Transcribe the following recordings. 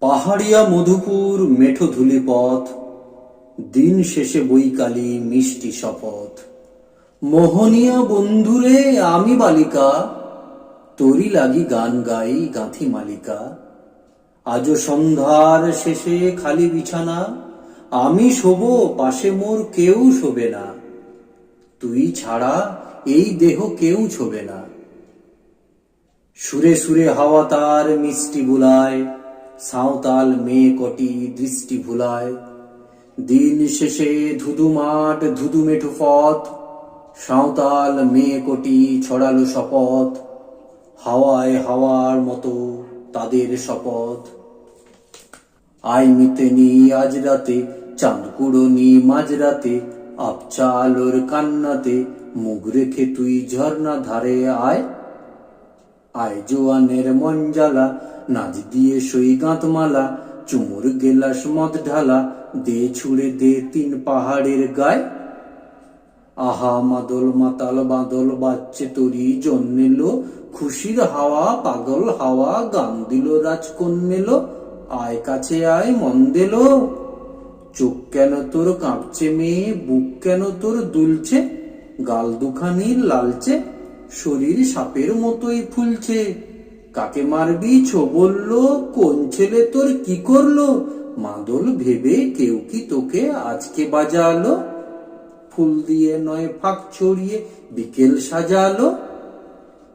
পাহাড়িয়া মধুপুর মেঠো ধুলি পথ দিন শেষে বৈকালী মিষ্টি শপথ। মোহনিয়া বন্ধুরে, আমি বালিকা। তোরি লাগি গান গাই গাঁথি মালিকা। আজ সন্ধ্যার শেষে খালি বিছানা। আমি শোব, পাশে মোর কেউ শোবে না। তুই ছাড়া এই দেহ কেউ ছোবে না। সুরে সুরে হাওয়া তার মিষ্টি বুলায়। সাঁওতাল মেয়ে কটি দৃষ্টি ভুলায়। দিন শেষে ধুধু মাঠ ধুধু মেঠো পথ, সাঁওতাল মেয়ে কটি ছড়ালো শপথ, হাওয়ায় হাওয়ার মতো তাদের শপথ। আই মিতেনি আজ রাতে চাঁদ কুড়নি মাঝরাতে আপচা আলোর কান্নাতে মুখ রেখে তুই ঝর্ণা ধারে আয়। আয় জোয়ানের জ্বালা নাচ দিয়ে সই গাঁতমালা, চুমুর গেলাস মদ ঢালা, দে ছুড়ে দে তিন পাহাড়ের গায়। আহা মাদল মাতাল বাদল, বাচ্চে তরি জন্মেলো খুশির হাওয়া, পাগল হাওয়া, গান দিল রাজকন্যেলো আয় কাছে আয় মন দিলো চোখ কেন তোর কাঁপছে মেয়ে, বুক কেন তোর দুলছে, গাল দুখানি লালচে শরীর সাপের মতোই ফুলছে। কাকে মারবি ছো বলল, কোন ছেলে তোর কি করল? মাদল ভেবে কেউ কি তোকে আজকে বাজালো? ফুল দিয়ে নয় ফাঁক ছড়িয়ে বিকেল সাজালো।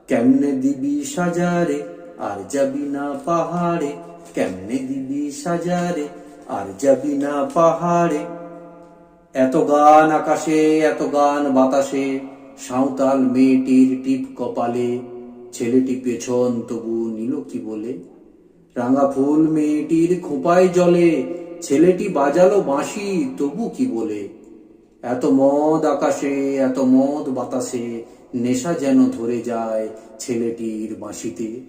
কেমনে দিবি সাজারে, আর যাবি না পাহাড়ে? কেমনে দিবি সাজারে, আর যাবি না পাহাড়ে? এত গান আকাশে, এত গান বাতাসে। সাঁওতাল মেয়েটির টিপ কপালে, ছেলেটি পেছন তবু নিল কি বলে, রাঙা ফুল মেয়েটির খোঁপায় জলে, ছেলেটি বাজালো বাঁশি তবু কি বলে? এত মদ আকাশে, এত মদ বাতাসে, নেশা যেন ধরে যায় ছেলেটির বাঁশিতে।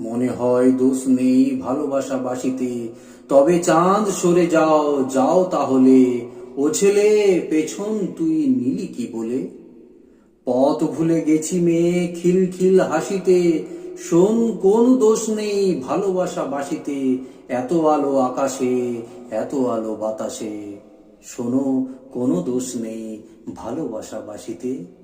মনে হয় দোষ নেই ভালোবাসা বাসিতে তবে চাঁদ সরে যাও যাও তাহলে ও ছেলে, পেছন তুই নিলি কি বলে? পথ ভুলে গেছি মেয়ে, খিল খিল হাসিতে। শোন, কোন দোষ নেই ভালোবাসা বাসিতে। এত আলো আকাশে, এত আলো বাতাসে। শোনো, কোনো দোষ নেই ভালোবাসা বাসিতে।